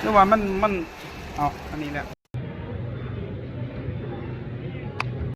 หรือว่ามันมันเอาอันนี้แหละ